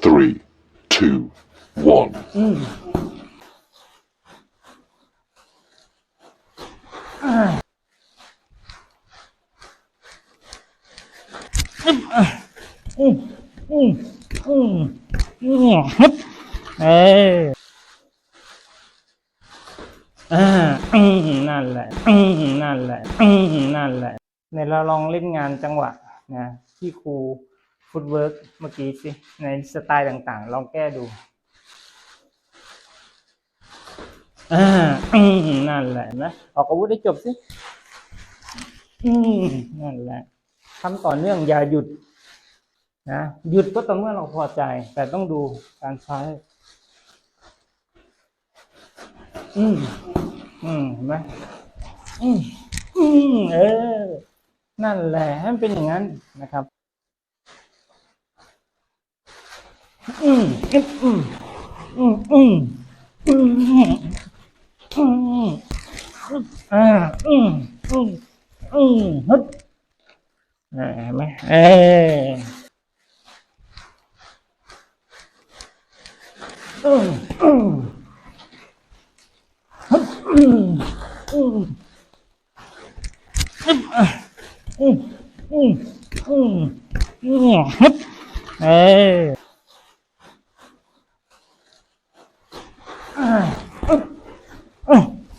Three, two, one. อืมอ่าอึ๊บอะอืมอืมอืมอืมเอ้ยอ่าอืมนั่นแหละอืมนั่นแหละอืมนั่นแหละในเราลองเล่นงานจังหวะนะที่ครู ฟุตเวิร์กเมื่อกี้สิ ในสไตล์ต่างๆ ลองแก้ดูนั่นแหละนะออกอาวุธได้จบสิอนั่นแหละทำต่อเนื่องอย่าหยุดนะหยุดก็ต่อเมื่อเราพอใจ แต่ต้องดูการใช้ อืมอืมเห็นไหมอืมอืมเออ นั่นแหละให้มันเป็นอย่างนั้นนะครับ อืมอืมอืมอื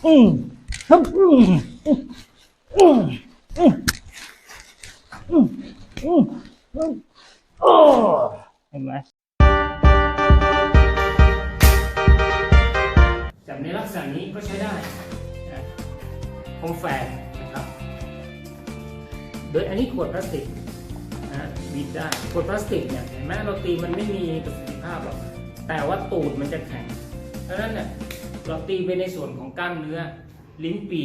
อืมฮึบอืมอืมอืมอืมอืมอืมโอ้เห็นไหมจับในลักษณะนี้ก็ใช้ได้นะคมแฝกนะครับ โดยอันนี้ขวดพลาสติกนะบีบได้ขวดพลาสติกเนี่ยเห็นไหมเราตีมันไม่มีประสิทธิภาพหรอกแต่ว่าตูดมันจะแข็งเพราะฉะนั้นเนี่ย เราตีไปในส่วนของกล้ามเนื้อ ลิ้นปี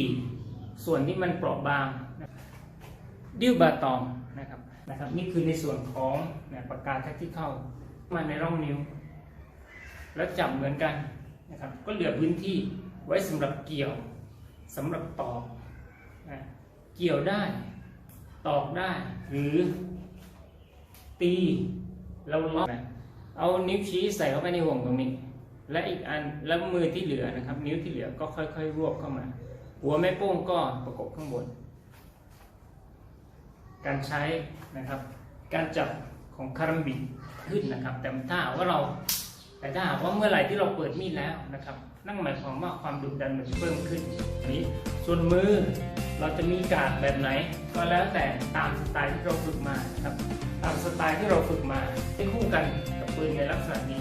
ส่วนที่มันเปราะบางดิ้วบาตองนะครับนะครับ นี่คือในส่วนของนี่ยปากกาแท็กที่เข้ามาในร่องนิ้ว แล้วจับเหมือนกันนะครับก็เหลือพื้นที่ไว้สำหรับเกี่ยวสำหรับตอกนะเกี่ยวได้ ตอกได้ หรือ ตีเราล็อกนะเอานิ้วชี้ใส่เข้าไปในห่วงตรงนี้ และอีกอันแล้วมือที่เหลือนะครับ นิ้วที่เหลือก็ค่อยๆ รวบเข้ามา หัวแม่โป้งก็ประกบข้างบน การใช้นะครับ การจับของคารัมบิขึ้นนะครับ แต่ถ้าหากว่าเราแต่ถ้าหากว่าเมื่อไหร่ที่เราเปิดมีดแล้วนะครับ นั่นหมายความว่าความดุดันมันจะเพิ่มขึ้นนี้ส่วนมือเราจะมีการดแบบไหน ก็แล้วแต่ตามสไตล์ที่เราฝึกมานะครับ ตามสไตล์ที่เราฝึกมาให้คู่กันกับปืนในลักษณะนี้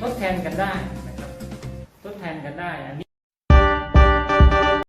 ทดแทนกันได้นะครับทดแทนกันได้อันนี้